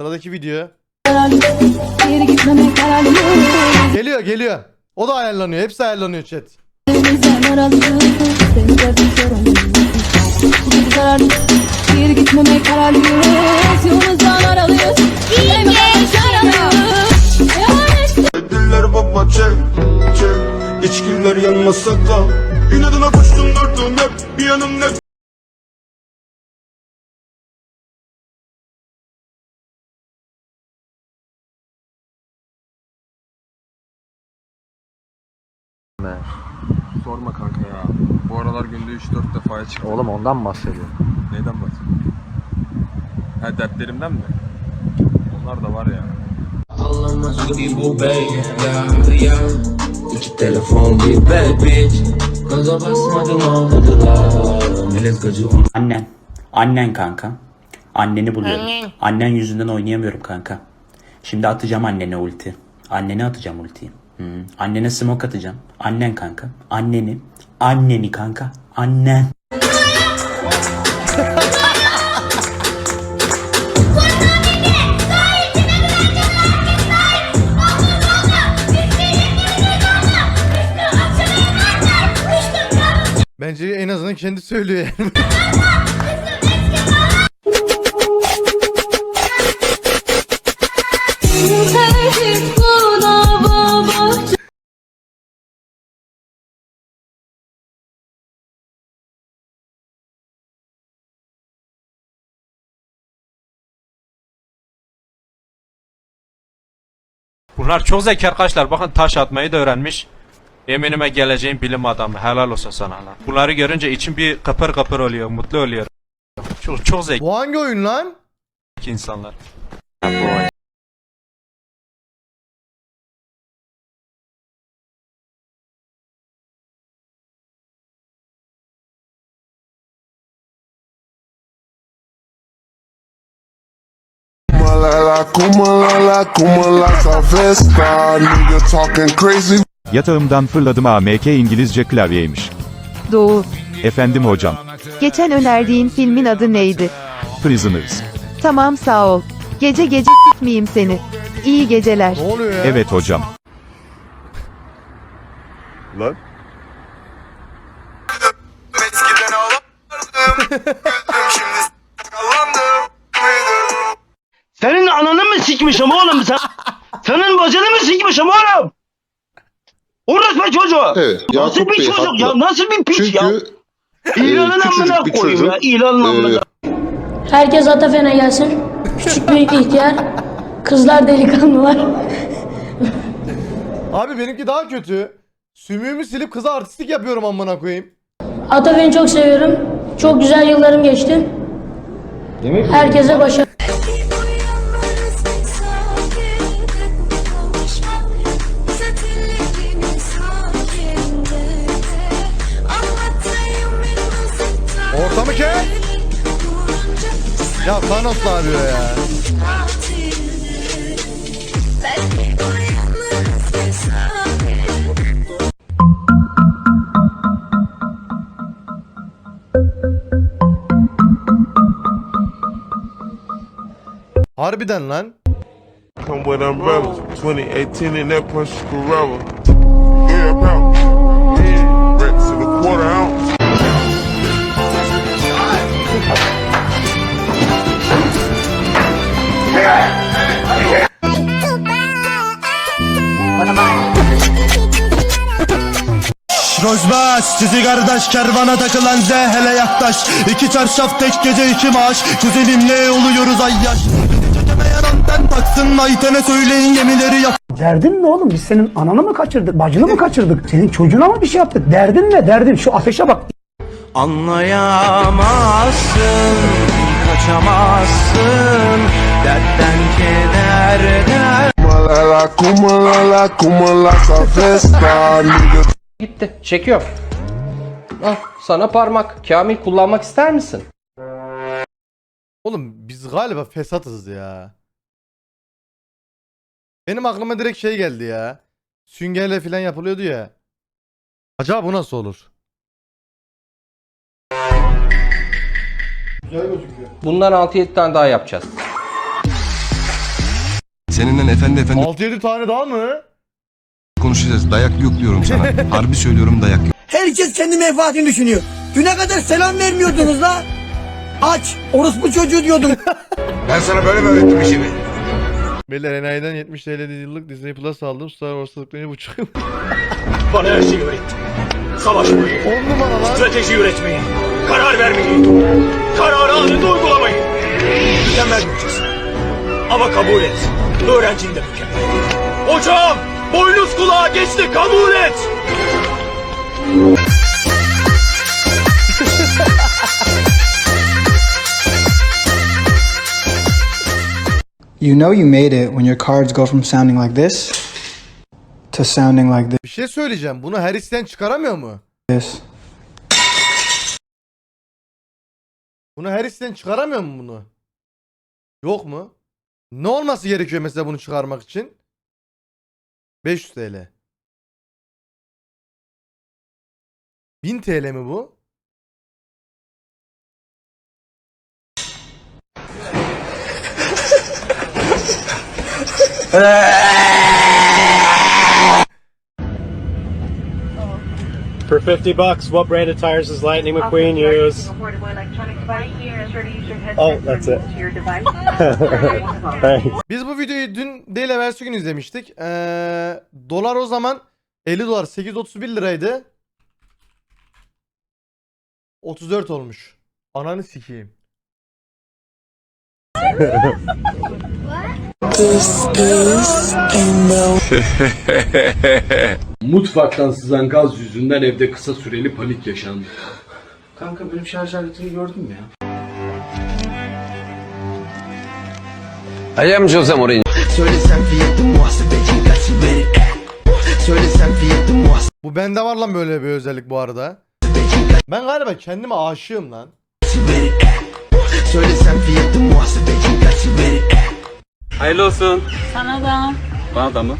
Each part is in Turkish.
Sıradaki video. Geliyor geliyor. O da ayarlanıyor. Hepsi ayarlanıyor chat. Geri kararlıyım Geri gitmeme kararlıyız Yolumuzdan aralıyız kararlıyız Yavaş Diller baba çek çek. İçkiler yanmasa da İnadına koştum durdum hep Bir yanım hep Sorma kanka ya. Bu aralar günde 3-4 defaya çıkıyor. Oğlum ondan mı bahsediyorum? Neyden bahsediyorsun? Ha dertlerimden mi? Onlar da var ya. Ağlamaz gibi bu bey ya ya İki telefon bir bad bitch Gaza basmadım ağladılar Millet gacı Annen. Annen kanka. Anneni buluyorum. Annen yüzünden oynayamıyorum kanka. Şimdi atacağım annene ulti. Annene atacağım ultiyi. Hı. Annene smoke atacağım. Annen kanka. Anneni. Anneni kanka. Annen. Bence en azından kendi söylüyor yani. Bunlar çok zeki arkadaşlar. Bakın taş atmayı da öğrenmiş. Yeminime geleceğin bilim adamı. Helal olsun sana lan. Bunları görünce içim bir kıpır kıpır oluyor. Mutlu oluyor. Çok, çok zeki Bu hangi oyun lan? insanlar. La festa Nigga talking crazy Yatağımdan fırladım AMK İngilizce klavyeymiş. Doğu. Efendim hocam. Geçen önerdiğin filmin adı neydi? Prisoners. Tamam sağ ol. Gece gece s**meyeyim seni. İyi geceler. Ne oluyor ya? Evet hocam. Lan sikmişim oğlum sen? Senin bacını mı sikmişim oğlum? Orospu çocuğu. Evet Nasıl bir Bey çocuk haklı ya? Nasıl bir piç ya? Çünkü İlanın e, amına koyayım ya. İlanın e, amına. Herkes Atafen'e gelsin Küçük büyük ihtiyar Kızlar delikanlılar Abi benimki daha kötü. Sümüğümü silip kıza artistik yapıyorum amına koyayım. Atafen'i çok seviyorum Çok güzel yıllarım geçti Herkese başarı Ya Thanos yapıyor ya? Harbiden lan. Come with umbrellas 2018 in that push forever sizi kardeş kervana takılan Z hele yaklaş İki çarşaf tek gece iki maaş Güzelimle oluyoruz ay yaş çekemeyen anten taksın Ayten'e söyleyin gemileri yak Derdin ne oğlum? Biz senin ananı mı kaçırdık? Bacını mı kaçırdık? Senin çocuğuna mı bir şey yaptık? Derdin ne? Derdin şu ateşe bak. Anlayamazsın Kaçamazsın Dertten kederden Kuma la la, kuma la la, kuma la essa festa Gitti. Çekiyorum. Al sana parmak. Kamil kullanmak ister misin? Oğlum biz galiba fesatız ya. Benim aklıma direkt şey geldi ya. Süngerle falan yapılıyordu ya. Acaba bu nasıl olur? Bundan 6-7 tane daha yapacağız. Seninle efendi efendi 6-7 tane daha mı? konuşacağız. Dayak yok diyorum sana. Harbi söylüyorum dayak yok. Herkes kendi menfaatini düşünüyor. Düne kadar selam vermiyordunuz la. Aç. Orospu çocuğu diyordum. Ben sana böyle mi öğrettim işimi? Beyler Enayi'den 70 TL yıllık Disney Plus aldım. Star Wars'lık beni buçuk. Bana her şeyi öğretti. Savaşmayı, 10 numara lan. strateji üretmeyi, karar vermeyi, kararı anında uygulamayı. Mükemmel bir. Ama kabul et. Öğrencin de mükemmel. Hocam! Boynuz kulağa geçti kabul et! You know you made it when your cards go from sounding like this to sounding like Bir şey söyleyeceğim. Bunu her isten çıkaramıyor mu? this. Bunu her isten çıkaramıyor mu bunu? Yok mu? Ne olması gerekiyor mesela bunu çıkarmak için? 500 TL. 1000 TL mi bu? For 50 bucks, what brand of tires does Lightning McQueen use? Oh, that's it. Thanks. Biz bu videoyu dün değil evvelsi gün izlemiştik. Ee, dolar o zaman 50 dolar 831 liraydı. 34 olmuş. Ananı sikeyim. Mutfaktan sızan gaz yüzünden evde kısa süreli panik yaşandı. Kanka benim şarj aletini gördün mü ya? I am Jose Mourinho. Söylesem fiyatı muhasebeci kaç verir Söylesem fiyatı Bu bende var lan böyle bir özellik bu arada. Ben galiba kendime aşığım lan. muhasebeci Söylesem fiyatı muhasebeci Hayırlı olsun. Sana da. Bana da mı?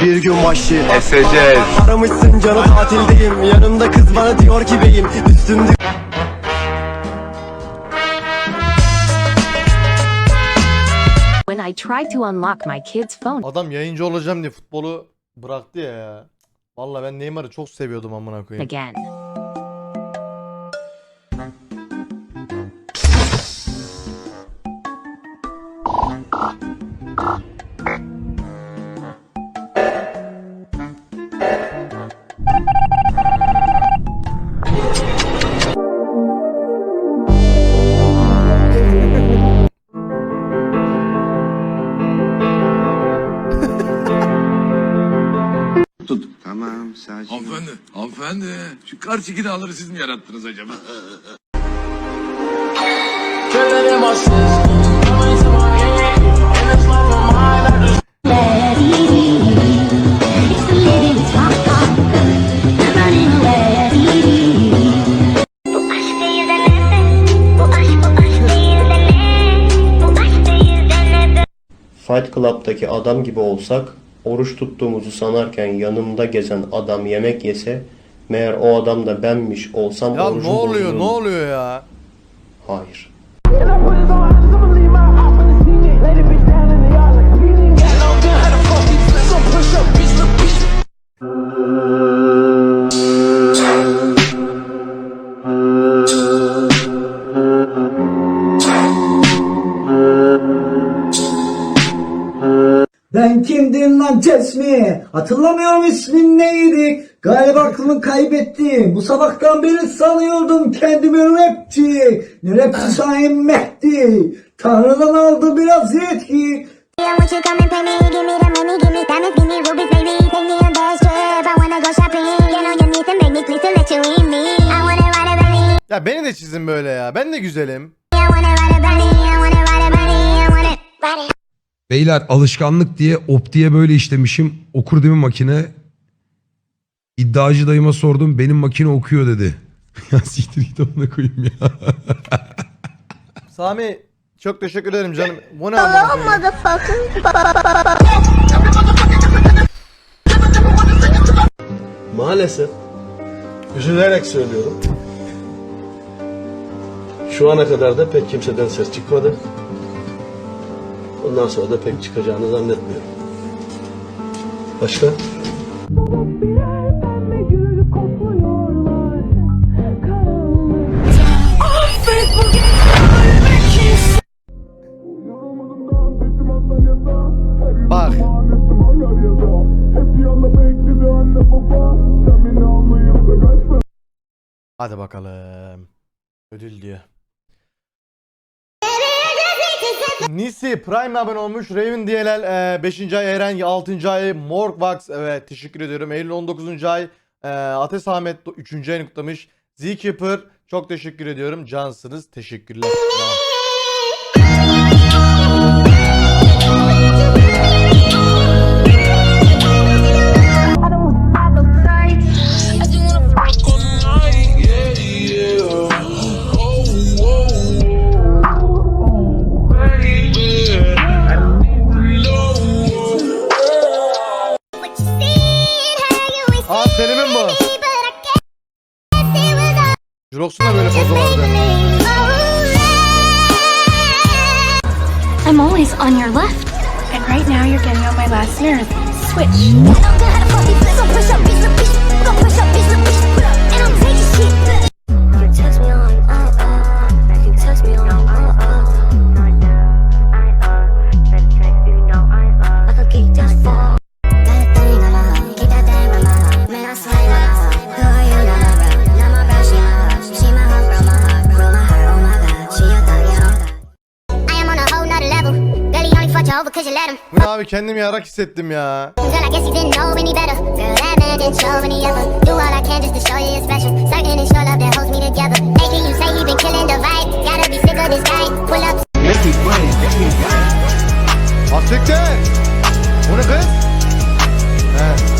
Bir gün başı Eseceğiz. Aramışsın canı tatildeyim Yanımda kız bana diyor ki beyim Üstümde When I tried to unlock my kid's phone Adam yayıncı olacağım diye futbolu bıraktı ya ya. Vallahi ben Neymar'ı çok seviyordum amına koyayım. again. Tamam sakin. Hanımefendi, hanımefendi Şu karşıki dağları siz mi yarattınız acaba? Fight Club'daki adam gibi olsak, oruç tuttuğumuzu sanarken yanımda gezen adam yemek yese, meğer o adam da benmiş olsam Ya orucum ne oluyor bozulur ne mu? oluyor ya? Hayır. Lan Cesmi? Hatırlamıyorum ismin neydi? Galiba aklımı kaybettim. Bu sabahtan beri sanıyordum kendimi rapçi. Ne rapçi sayın Mehdi. Tanrı'dan aldı biraz yetki. Ya beni de çizin böyle ya. Ben de güzelim. Beyler alışkanlık diye op diye böyle işlemişim. Okur değil mi makine? İddiacı dayıma sordum. Benim makine okuyor dedi. ya siktir git amına koyayım ya. Sami çok teşekkür ederim canım. Bu ne? Maalesef Üzülerek söylüyorum. Şu ana kadar da pek kimseden ses çıkmadı. Ondan sonra da pek çıkacağını zannetmiyorum. Başka? Bak. Hadi bakalım. Ödül diyor. Nisi Prime abone olmuş. Raven DLL 5. ay Eren 6. ay Morgvax evet teşekkür ediyorum. Eylül 19. ay e, Ates Ahmet 3. ayını kutlamış. Zkeeper çok teşekkür ediyorum. Cansınız. Teşekkürler. Marathon, switch. Abi? Kendimi yarak hissettim ya. Asiktir. Bu ne kız? He.